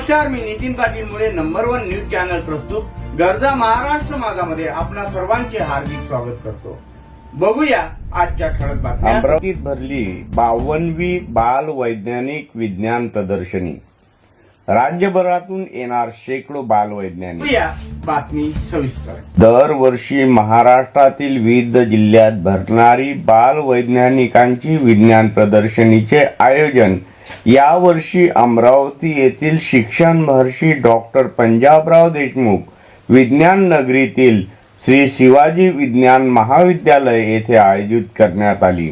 नमस्कार मी नितीन पाटील मुळे number one news channel प्रस्तुत गरजा महाराष्ट्र माझामध्ये आपणा सर्वांचे हार्दिक स्वागत करतो. बघूया आजच्या ठळक बातम्या. अमरावतीत भरली बावनवी बाल वैज्ञानिक विज्ञान प्रदर्शनी. राज्यभरातून येणार शेकडो बाल वैज्ञानिक. बघूया बातमी सविस्तर. दरवर्षी महाराष्ट्रातील विविध जिल्ह्यात भरणारी बाल वैज्ञानिकांची विज्ञान प्रदर्शनीचे आयोजन यावर्षी अमरावती येथील शिक्षण महर्षी डॉक्टर पंजाबराव देशमुख विज्ञान नगरीतील श्री शिवाजी विज्ञान महाविद्यालय येथे आयोजित करण्यात आली.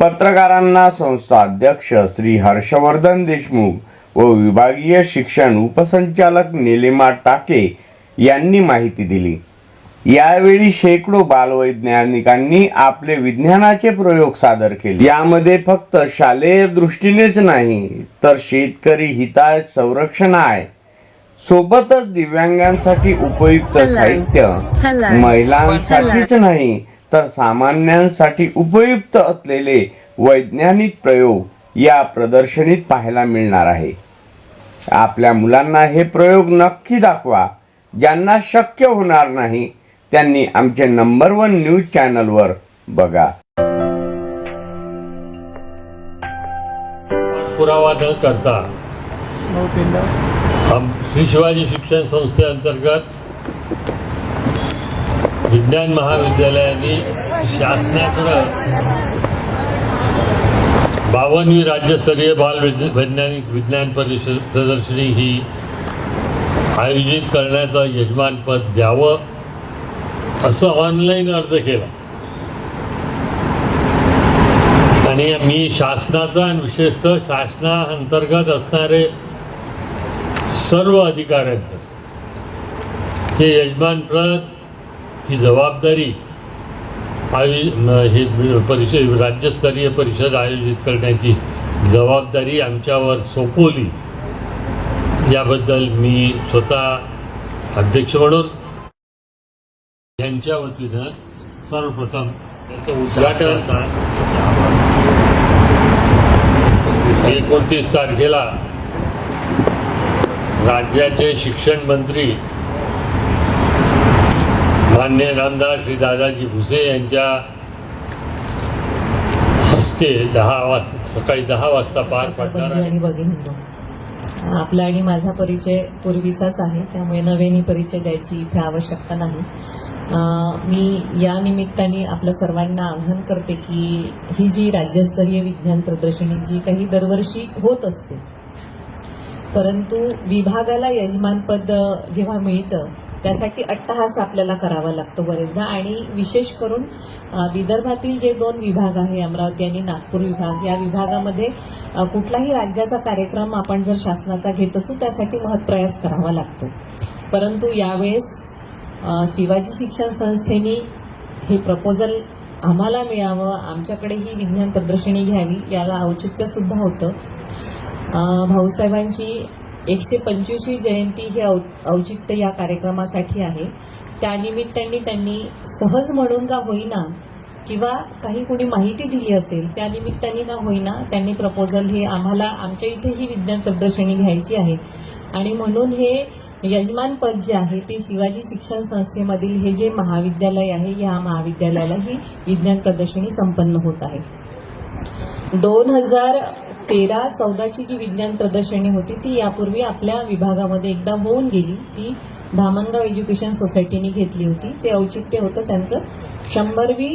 पत्रकारांना संस्था अध्यक्ष श्री हर्षवर्धन देशमुख व विभागीय शिक्षण उपसंचालक निलिमा टाके यांनी माहिती दिली. यावेळी शेकडो बालवैज्ञानिकांनी आपले विज्ञानाचे प्रयोग सादर केले. यामध्ये फक्त शालेय दृष्टीनेच नाही तर शेतकरी हिताय संरक्षण आहे सोबतच दिव्यांगांसाठी उपयुक्त साहित्य. महिलांसाठीच नाही तर सामान्यांसाठी उपयुक्त असलेले वैज्ञानिक प्रयोग या प्रदर्शनीत पाहायला मिळणार आहे. आपल्या मुलांना हे प्रयोग नक्की दाखवा. ज्यांना शक्य होणार नाही त्यांनी आमचे नंबर वन न्यूज चॅनलवर बघा. पाठपुरावा न करता हम श्री शिवाजी शिक्षण संस्थेअंतर्गत विज्ञान महाविद्यालयाने शासनाकडं बावनवी राज्यस्तरीय बाल वैज्ञ- वैज्ञानिक विज्ञान परिषद प्रदर्शनी ही आयोजित करण्याचं यजमानपद द्यावं. असं ऑनलाईन अर्ज केला. आणि मी शासनाचा आणि विशेषतः शासनाअंतर्गत असणारे सर्व अधिकाऱ्यांचं हे यजमानप्रद ही जबाबदारी आयो ही हे परिषद राज्यस्तरीय परिषद आयोजित करण्याची जबाबदारी आमच्यावर सोपवली. याबद्दल मी स्वतः अध्यक्ष म्हणून यांच्या वतीनं सर्वप्रथम उद्घाटन एकोणतीस तारखेला राज्याचे शिक्षण मंत्री मान्य नामदार श्री दादाजी भुसे यांच्या हस्ते दहा वाजता सकाळी दहा वाजता पार पडणार आहे. भगिनींनो आपला आणि माझा परिचय पूर्वीचाच आहे त्यामुळे नव्याने परिचय द्यायची इथे आवश्यकता नाही. मी या निमित्ताने आपल्या सर्वांना आवाहन करते की ही जी राज्यस्तरीय विज्ञान प्रदर्शनी जी काही दरवर्षी होत असते परंतु विभागाला यजमानपद जेव्हा मिळतं त्यासाठी अट्टहास आपल्याला करावा लागतो बरेचदा. आणि विशेष करून विदर्भातील जे दोन विभाग आहे अमरावती आणि नागपूर विभाग या विभागामध्ये कुठलाही राज्याचा कार्यक्रम आपण जर शासनाचा घेत असू त्यासाठी महत्प्रयास करावा लागतो. परंतु यावेळेस शिवाजी शिक्षण संस्थेने हे प्रपोजल आम्हाला मिळावं आमच्याकडे ही विज्ञान प्रदर्शनी घ्यावी याला औचित्य सुद्धा होतं. भाऊसाहेबांची एकशे पंचवीसवी जयंती ही औ औचित्य या कार्यक्रमासाठी आहे. त्यानिमित्ताने त्यांनी सहज म्हणून का होईना किंवा काही कोणी माहिती दिली असेल त्यानिमित्ताने का होईना त्यांनी प्रपोजल हे आम्हाला आमच्या इथे ही विज्ञान प्रदर्शनी घ्यायची आहे. आणि म्हणून हे यजमानपद जे आहे ते शिवाजी शिक्षण संस्थेमधील हे जे महाविद्यालय आहे या महाविद्यालयाला ही विज्ञान प्रदर्शनी संपन्न होत आहे. दोन हजार तेरा चौदाची जी विज्ञान प्रदर्शनी होती ती यापूर्वी आपल्या विभागामध्ये एकदा होऊन गेली. ती धामणगाव एज्युकेशन सोसायटीने घेतली होती. ते औचित्य होतं त्यांचं. शंभरवी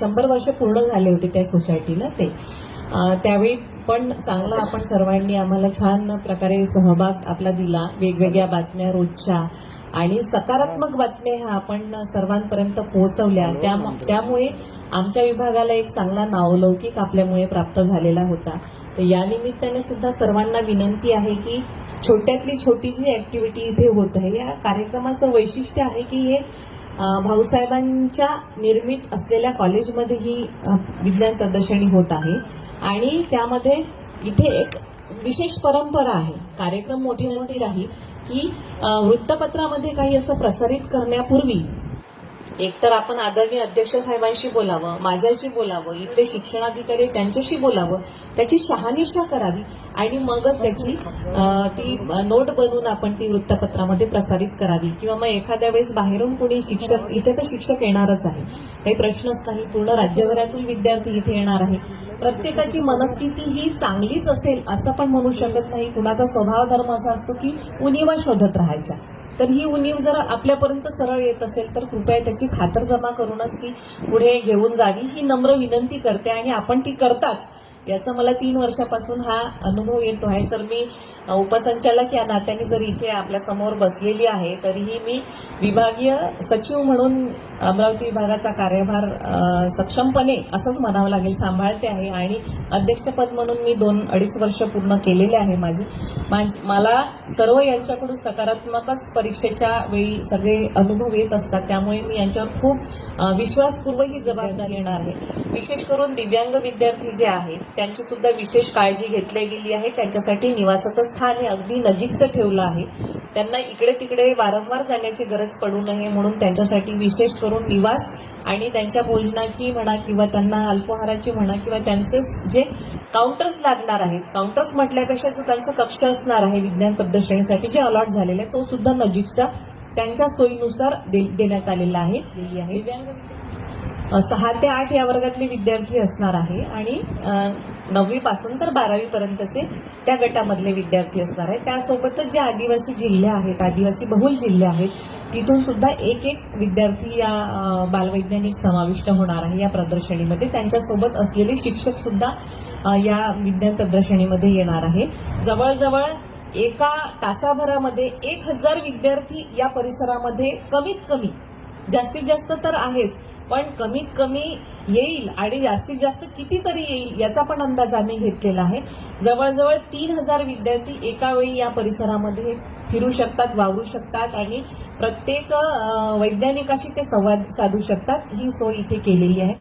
शंभर वर्ष पूर्ण झाले होते त्या सोसायटीला ते. त्यावेळी पण चांगला आपण सर्वांनी आम्हाला छान प्रकारे सहभाग आपला दिला. वेगवेगळ्या बातम्या रोजच्या. आणि सकारात्मक बातम्या ह्या आपण सर्वांपर्यंत पोहोचवल्या. त्याम- त्यामुळे आमच्या विभागाला एक चांगला नावलौकिक आपल्यामुळे प्राप्त झालेला होता. तर या निमित्ताने सुद्धा सर्वांना विनंती आहे की छोट्यातली छोटी जी ऍक्टिव्हिटी इथे होत आहे या कार्यक्रमाचं वैशिष्ट्य आहे की हे भाऊसाहेबांच्या निर्मित असलेल्या कॉलेजमध्ये ही विज्ञान प्रदर्शनी होत आहे. आणि त्यामध्ये इथे एक विशेष परंपरा आहे. कार्यक्रम मोठी नंदी राहील की वृत्तपत्रामध्ये काही असं प्रसारित करण्यापूर्वी एकतर आपण आदरणीय अध्यक्ष साहेबांशी बोलावं माझ्याशी बोलावं इथले शिक्षणाधिकारी त्यांच्याशी बोलावं त्याची शहानिशा करावी आणि मगच त्याची ती नोट बनवून आपण ती वृत्तपत्रामध्ये प्रसारित करावी. किंवा मग एखाद्या वेळेस बाहेरून कोणी शिक्षक इथे तर शिक्षक येणारच आहे. काही प्रश्नच नाही. पूर्ण राज्यभरातून विद्यार्थी इथे येणार आहे प्रत्येकाची मनस्थिती ही चांगलीच असेल असं पण म्हणू शकत नाही. कुणाचा स्वभाव धर्म असा असतो की उणीवा शोधत राहायच्या. तर ही उणीव जर आपल्यापर्यंत सरळ येत असेल तर कृपया त्याची खातर जमा करूनच ती पुढे घेऊन जावी. ही नम्र विनंती करते आणि आपण ती करताच याचा मला तीन वर्षापासून हा अनुभव येतो आहे. सर मी उपसंचालक या नात्याने जर इथे आपल्यासमोर बसलेली आहे तरीही मी विभागीय सचिव म्हणून अमरावती विभागाचा कार्यभार सक्षमपणे असंच म्हणावं लागेल सांभाळते आहे आणि अध्यक्षपद म्हणून मी दोन अडीच वर्ष पूर्ण केलेले आहे माझे. मला सर्व यांच्याकडून सकारात्मकच परीक्षेच्या वेळी सगळे अनुभव येत असतात त्यामुळे मी यांच्यावर खूप विश्वासपूर्वक ही जबाबदारी येणार आहे. विशेष करून दिव्यांग विद्यार्थी जे आहेत त्यांची सुद्धा विशेष काळजी घेतली गेली आहे. त्यांच्यासाठी निवासाचं स्थान हे अगदी नजीकचं ठेवलं आहे. त्यांना इकडे तिकडे वारंवार जाण्याची गरज पडू नये म्हणून त्यांच्यासाठी विशेष करून निवास आणि त्यांच्या भोजनाची म्हणा किंवा त्यांना अल्पहाराची म्हणा किंवा त्यांचे जे काउंटर्स लागणार आहेत. काउंटर्स म्हटल्यापेक्षा जो त्यांचा कक्ष असणार आहे विज्ञान प्रदर्शनीसाठी जे अलॉट झालेले आहे तो सुद्धा नजीकच्या त्यांच्या सोयीनुसार देण्यात आलेला आहे. दिव्यांग सहा ते आठ या वर्गातले विद्यार्थी असणार आहे आणि नववी पासून तर बारावी पर्यंतचे त्या गटामधले विद्यार्थी असणार आहे. त्यासोबतच जे आदिवासी जिल्हे आहेत आदिवासी बहुल जिल्हे आहेत तिथून सुद्धा एक एक विद्यार्थी या बालवैज्ञानिक समाविष्ट होणार आहे या प्रदर्शनीमध्ये. त्यांच्यासोबत असलेले शिक्षक सुद्धा या विज्ञान प्रदर्शनीमध्ये येणार आहे. जवळजवळ एका तासाभरामध्ये एक हजार विद्यार्थी या परिसरामध्ये कमीत कमी जास्तीत जास्त तर आहेच पण कमीत कमी येईल आणि जास्तीत जास्त कितीतरी येईल याचा पण अंदाज आम्ही घेतलेला आहे. जवळजवळ तीन हजार विद्यार्थी एका वेळी या परिसरामध्ये फिरू शकतात वावरू शकतात आणि प्रत्येक वैज्ञानिकाशी ते संवाद साधू शकतात. ही सोय इथे केलेली आहे.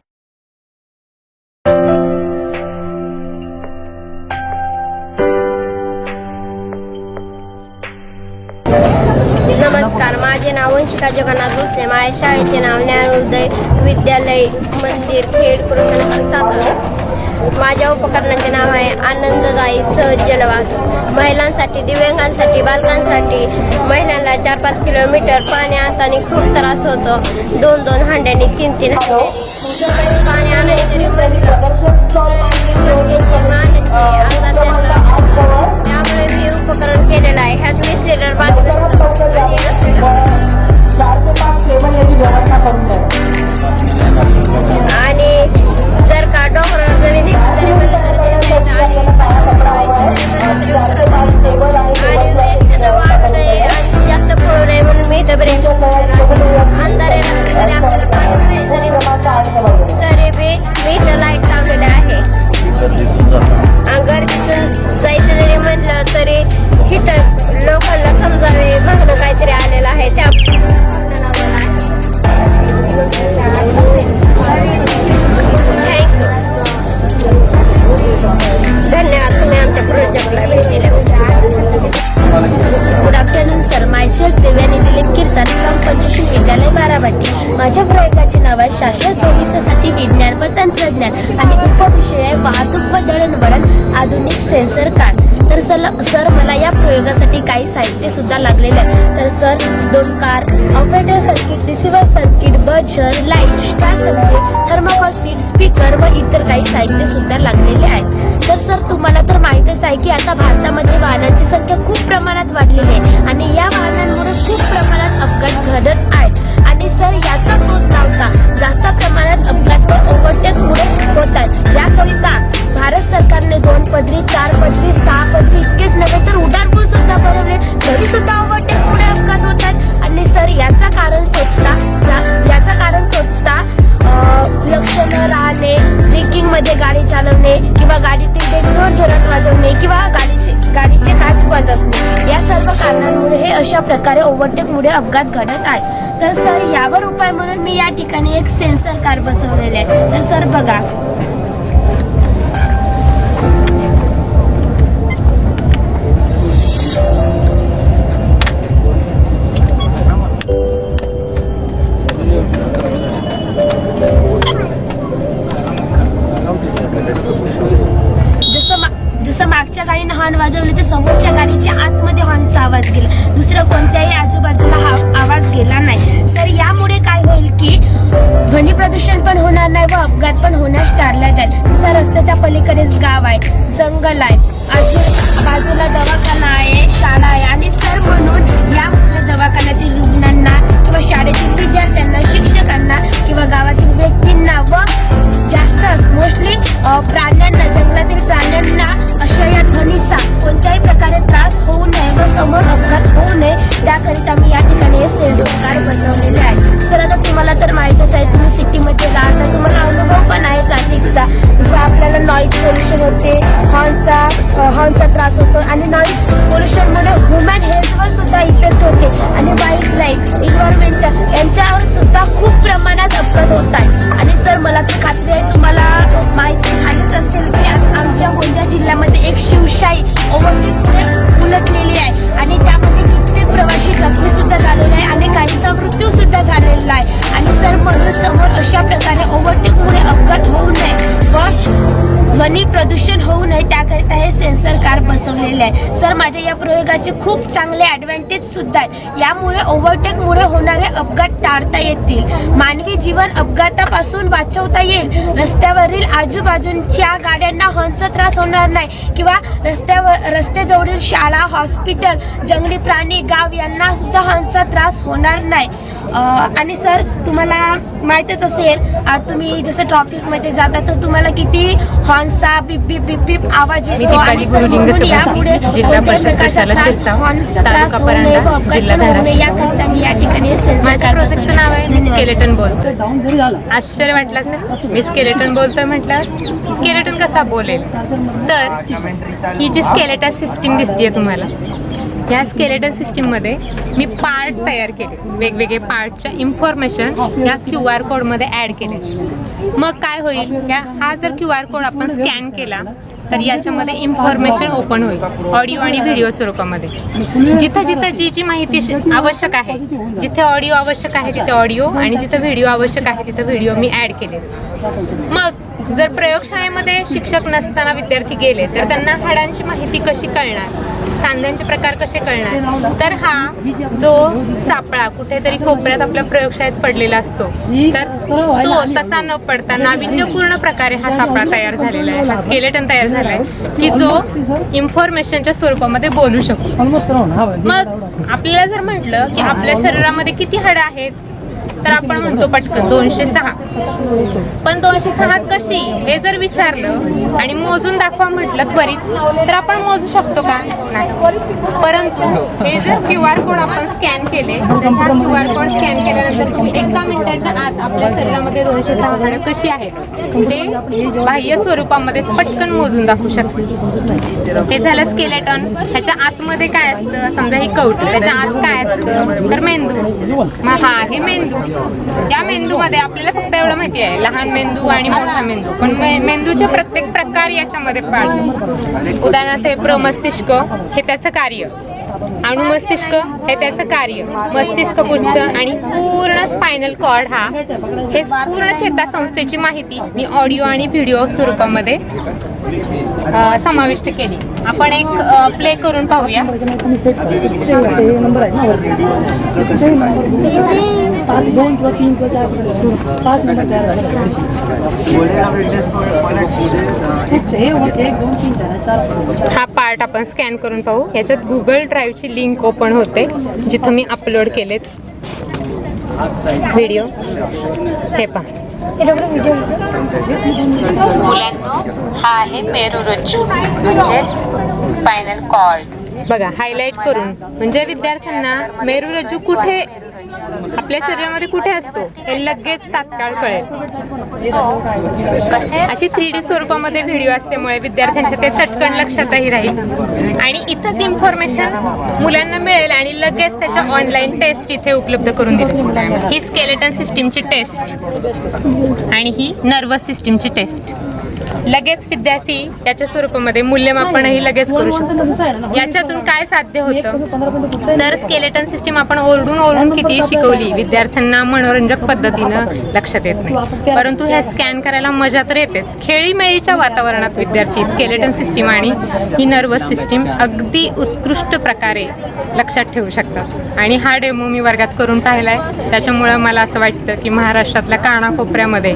माझे नाव वंशिका जगन्नाथ भोसले. माझ्या शाळेचे नाव ज्ञानोदय विद्यालय मंदिर खेड कृष्णनगर सातारा. माझ्या उपकरणाचे नाव आहे आनंददायी सहज जलवाहतूक. महिलांसाठी दिव्यांगांसाठी बालकांसाठी महिलांना चार पाच किलोमीटर पाणी आणताना खूप त्रास होतो. दोन दोन हांड्यानी तीन तीन हांडे पाणी आणायचे तरी त्यामुळे मी उपकरण केलेलं आहे ह्यात वीस लिटर साहित्य लागलेले तर सर दोन car operator circuit receiver circuit buzzer light star subject thermocol seat speaker व इतर काही साहित्य सुद्धा लागलेले आहेत. तर सर तुम्हाला तर माहितच आहे की आता भारतामध्ये वाहनांची संख्या खूप प्रमाणात वाढलेली आहे आणि या वाहनांमुळे खूप प्रमाणात अपघात घडत आहेत. आणि सर याचा शोध लावता जास्त प्रमाणात अपघात व ओव्हरटेकमुळे होतात याकरिता भारत सरकारने दोन पदरी चार पदरी सहा पदरी इतकेच नव्हे तर उडान बनवले तरी सुद्धा ओव्हरटेक पुढे अपघात होतात आणि सर याचा कारण शोधता याचा कारण शोधता लक्ष न राहणे ब्रेकिंगमध्ये गाडी चालवणे किंवा गाडी तिथे जोर जोरात वाजवणे किंवा गाडीचे गाडीचे काच बंद असणे या सर्व कारणांमुळे हे अशा प्रकारे ओव्हरटेक मुळे अपघात घडत आहे. तर सर यावर उपाय म्हणून मी या ठिकाणी एक सेन्सर कार बसवलेले आहे. तर सर बघा समोरच्या गाडीच्या आतमध्ये हॉर्नचा आवाज गेला. दुसरं कोणत्याही आजूबाजूला हा आवाज गेला नाही. सर यामुळे काय होईल की ध्वनी प्रदूषण पण होणार नाही व अपघात पण होण्यास टाळला जाईल. तसा रस्त्याच्या पलीकडेच गाव आहे जंगल आहे. अजून बाजूला दवाखाना आहे शाळा आहे. आणि सर म्हणून या दवाखान्यातील किंवा शाळेतील विद्यार्थ्यांना शिक्षकांना किंवा गावातील व्यक्तींना व जास्त मोस्टली प्राण्यांना जंगलातील प्राण्यांना अशा या ध्वनीचा कोणत्याही प्रकारे त्रास होऊ नये व समोर अपघात होऊ नये त्याकरिता मी या ठिकाणी हे सेन्सर कार्ड बनवलेले आहे. सर आता तुम्हाला तर माहितच आहे तुम्ही सिटीमध्ये राहता तुम्हाला अनुभव पण आहे ट्रॅफिकचा जसं आपल्याला नॉईज प्रयोगाचे खूप चांगले ॲडव्हान्टेज सुद्धा आहेत. यामुळे ओव्हरटेकमुळे होणारे अपघात टाळता येतील. मानवी जीवन अपघातापासून वाचवता येईल. रस्त्यावरील आजूबाजूच्या गाड्यांना हॉर्नचा त्रास होणार नाही किंवा रस्त्यावर रस्त्याजवळील शाळा हॉस्पिटल जंगली प्राणी गाव यांना सुद्धा हॉर्नचा त्रास होणार नाही. आणि सर तुम्हाला माहीतच असेल तुम्ही जसं ट्रॉफिकमध्ये जाता तर तुम्हाला किती हॉर्नचा बिप बिप बिप बिप आवाज येतो. यामुळे शिरसाव, तालुका परंडा, जिल्हा धाराशिव. या ठिकाणी माझ्या प्रोजेक्टचं नाव आहे मी स्केलेटन बोलतो आश्चर्य वाटलं असेल. मी स्केलेटन बोलतोय म्हटलं स्केलेटन कसा बोलेल तर ही जी स्केलेटन सिस्टीम दिसतीये तुम्हाला या स्केलेटन सिस्टीममध्ये मी पार्ट तयार केले. वेगवेगळे पार्टच्या इन्फॉर्मेशन या क्यू आर कोडमध्ये ॲड केले. मग काय होईल? हा जर क्यू आर कोड आपण स्कॅन केला तर याच्यामध्ये इन्फॉर्मेशन ओपन होईल. ऑडिओ आणि व्हिडिओ स्वरूपामध्ये. जिथं जिथं जी जी माहिती आवश्यक आहे जिथे ऑडिओ आवश्यक आहे तिथे ऑडिओ आणि जिथं व्हिडिओ आवश्यक आहे तिथं व्हिडिओ मी ॲड केले मग जर प्रयोगशाळेमध्ये शिक्षक नसताना विद्यार्थी गेले तर त्यांना हाडांची माहिती कशी कळणार? सांध्यांचे प्रकार कसे कळणार? तर हा जो सापळा कुठेतरी कोपऱ्यात आपल्या प्रयोगशाळेत पडलेला असतो. तर तो तसा न पडता नाविन्यपूर्ण प्रकारे हा सापळा तयार झालेला आहे. हा स्केलेटन तयार झाला आहे की जो इन्फॉर्मेशनच्या स्वरूपामध्ये बोलू शकतो. मग आपल्याला जर म्हटलं की आपल्या शरीरामध्ये किती हाडं आहेत? तर आपण म्हणतो पटकन दोनशे सहा. पण दोनशे सहा कशी? हे जर विचारलं आणि मोजून दाखवा म्हटलं त्वरित तर आपण मोजू शकतो का? नाही. परंतु हे जर क्यू आर कोड आपण स्कॅन केले तर हा क्यू आर कोड स्कॅन केल्यानंतर तुम्ही एका मिनिटाच्या आत आपल्या शरीरामध्ये दोनशे सहा हाडं कशी आहेत? ते बाह्य स्वरूपामध्येच पटकन मोजून दाखवू शकतो. हे झालं स्केलेटन. ह्याच्या आतमध्ये काय असतं? समजा ही कवटी त्याच्या आत काय असतं? तर मेंदू. मग हा आहे मेंदू. या मेंदूमध्ये आपल्याला फक्त एवढं माहिती आहे लहान मेंदू आणि मोठा मेंदू. पण मे- मेंदूचे प्रत्येक प्रकार याच्यामध्ये पाळतो. उदाहरणार्थ हे प्रमस्तिष्क हे त्याचं कार्य. अणुमस्तिष्क हे त्याचं कार्य. मस्तिष्क पुच्छ आणि पूर्ण स्पायनल कॉर्ड हा हे पूर्ण चेतासंस्थेची माहिती मी ऑडिओ आणि व्हिडिओ स्वरूपामध्ये अ, समाविष्ट केली. आपण एक प्ले करून पाहूया. पाच दोन किंवा तीन किंवा चार पाच नंबर तयार झाले. हे वर एक दोन तीन चार चार चार. हा पार्ट आपण स्कॅन करून पाहू. याच्यात गुगल ड्राईव्हची लिंक ओपन होते जिथं मी अपलोड केलेत व्हिडिओ हे पहा. मुलांनो हा आहे मेरुरज्जू म्हणजेच स्पायनल कॉर्ड बघा हायलाईट करून. म्हणजे विद्यार्थ्यांना मेरुरज्जू कुठे आपल्या शरीरामध्ये कुठे असतो हे लगेच तात्काळ कळेल. अशी थ्री डी स्वरूपामध्ये व्हिडिओ असल्यामुळे विद्यार्थ्यांच्या ते चटकन लक्षातही राहील. आणि इथंच इन्फॉर्मेशन मुलांना मिळेल आणि लगेच त्याच्या ऑनलाईन टेस्ट इथे उपलब्ध करून दिली ही स्केलेटन सिस्टीमची टेस्ट आणि ही नर्वस सिस्टीमची टेस्ट लगेच विद्यार्थी याच्या स्वरूपामध्ये मूल्यमापनही लगेच करू शकतो. याच्यातून काय साध्य होतं? तर स्केलेटन सिस्टीम आपण ओरडून ओरडून किती शिकवली विद्यार्थ्यांना मनोरंजक पद्धतीनं लक्षात येत नाही. परंतु हे स्कॅन करायला मजा तर येतेच. खेळीमेळीच्या वातावरणात विद्यार्थी स्केलेटन सिस्टीम आणि ही नर्वस सिस्टीम अगदी उत्कृष्ट प्रकारे लक्षात ठेवू शकतात. आणि हा डेमो मी वर्गात करून पाहिलाय. त्याच्यामुळं मला असं वाटतं की महाराष्ट्रातल्या कानाकोपऱ्यामध्ये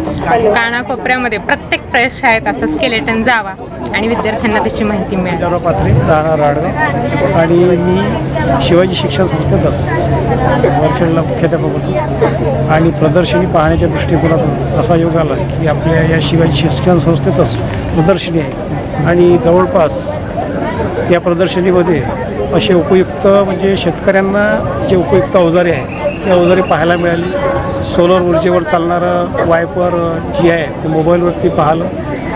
कानाकोपऱ्यामध्ये प्रत्येक प्रयोगशाळेत असं स्केलेटन जावा आणि विद्यार्थ्यांना त्याची माहिती मिळाली. विचारराव पात्रे राहणार राडगाव आणि मी शिवाजी शिक्षण संस्थेतच वरखेडला मुख्याध्यापक होतो. आणि प्रदर्शनी पाहण्याच्या दृष्टिकोनातून असा योग आला की आपल्या या शिवाजी शिक्षण संस्थेतच प्रदर्शनी आहे. आणि जवळपास या प्रदर्शनीमध्ये असे उपयुक्त म्हणजे शेतकऱ्यांना जे उपयुक्त अवजारे आहे ते अवजारे पाहायला मिळाली. सोलर ऊर्जेवर चालणारं वायपर जी आहे ते मोबाईलवरती पाहिलं.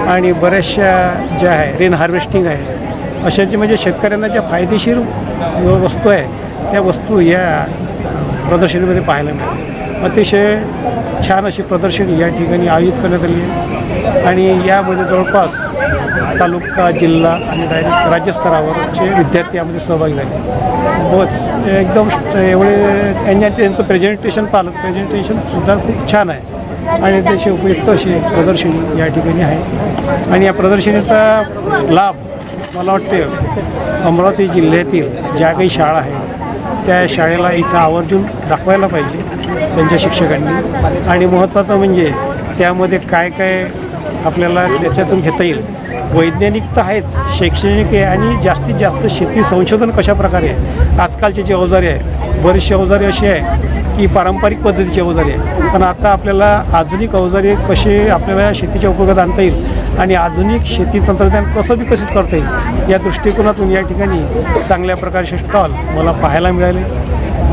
आणि बऱ्याचशा ज्या आहे रेन हार्वेस्टिंग आहे अशा जे म्हणजे शेतकऱ्यांना ज्या फायदेशीर वस्तू आहे त्या वस्तू या प्रदर्शनीमध्ये पाहायला मिळाल्या अतिशय छान अशी प्रदर्शनी या ठिकाणी आयोजित करण्यात आली आहे. आणि यामध्ये जवळपास तालुका जिल्हा आणि डायरेक्ट राज्यस्तरावरचे विद्यार्थी यामध्ये सहभागी झाले. बस एकदम एवढे यांच्या त्यांचं प्रेझेंटेशन पाहिलं प्रेझेंटेशनसुद्धा खूप छान आहे. आणि त्याची उपयुक्त अशी प्रदर्शनी या ठिकाणी आहे. आणि या प्रदर्शनीचा लाभ मला वाटते अमरावती जिल्ह्यातील ज्या काही शाळा आहेत त्या शाळेला इथं आवर्जून दाखवायला पाहिजे त्यांच्या शिक्षकांनी. आणि महत्त्वाचं म्हणजे त्यामध्ये काय काय आपल्याला त्याच्यातून घेता येईल. वैज्ञानिक तर आहेच शैक्षणिक आहे आणि जास्तीत जास्त शेती संशोधन कशाप्रकारे आहे? आजकालचे जे अवजारे आहे बरेचसे अवजारे असे आहे की पारंपरिक पद्धतीची अवजारे आहे पण आता आपल्याला आधुनिक अवजारे कसे आपल्याला शेतीच्या उपयोगात आणता येईल आणि आधुनिक शेती तंत्रज्ञान कसं विकसित करता येईल या दृष्टिकोनातून या ठिकाणी चांगल्या प्रकारचे स्टॉल मला पाहायला मिळाले.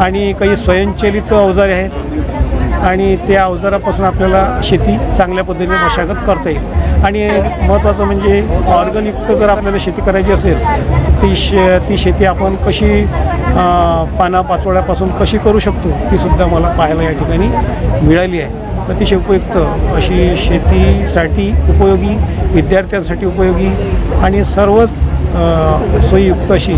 आणि काही स्वयंचलित अवजारे आहेत आणि त्या अवजारापासून आपल्याला शेती चांगल्या पद्धतीने मशागत करता येईल. आणि महत्त्वाचं म्हणजे ऑर्गनिक जर आपल्याला शेती करायची असेल तर ती शे ती शेती आपण कशी पानापाचोळ्यापासून पाना पाचोळ्यापासून कशी करू शकतो ती सुद्धा मला पाहायला या ठिकाणी मिळाली आहे. अतिशय उपयुक्त अशी शेतीसाठी उपयोगी विद्यार्थ्यांसाठी उपयोगी आणि सर्वच सोयीयुक्त अशी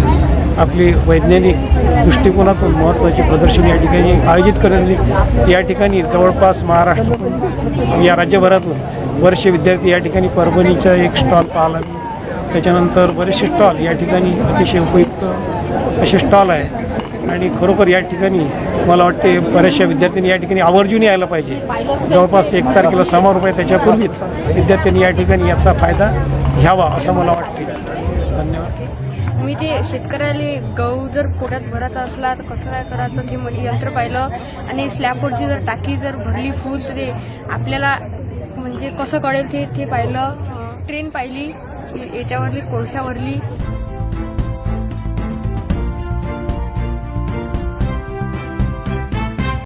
आपली वैज्ञानिक दृष्टिकोनातून महत्त्वाची प्रदर्शन या ठिकाणी आयोजित करण्यात या ठिकाणी जवळपास महाराष्ट्रातून या राज्यभरातून बरेचसे विद्यार्थी या ठिकाणी परभणीचा एक स्टॉल पाहिला मी त्याच्यानंतर बरेचसे स्टॉल या ठिकाणी अतिशय उपयुक्त असे स्टॉल आहे आणि खरोखर या ठिकाणी मला वाटते बऱ्याचशा विद्यार्थ्यांनी या ठिकाणी आवर्जून यायला पाहिजे. जवळपास एक तारखेला समारोप आहे त्याच्यापूर्वीच विद्यार्थ्यांनी या ठिकाणी याचा फायदा घ्यावा असं मला वाटते. धन्यवाद. मी ते शेतकऱ्याला गहू जर पोटात भरायचा असला तर कसं काय करायचं? ते म्हणजे यंत्र पाहिलं आणि स्लॅबवरची जर टाकी जर भरली फुल तर ते आपल्याला म्हणजे कसं कळेल ते ते पाहिलं. ट्रेन पाहिली याच्यावरली कोळशावरली.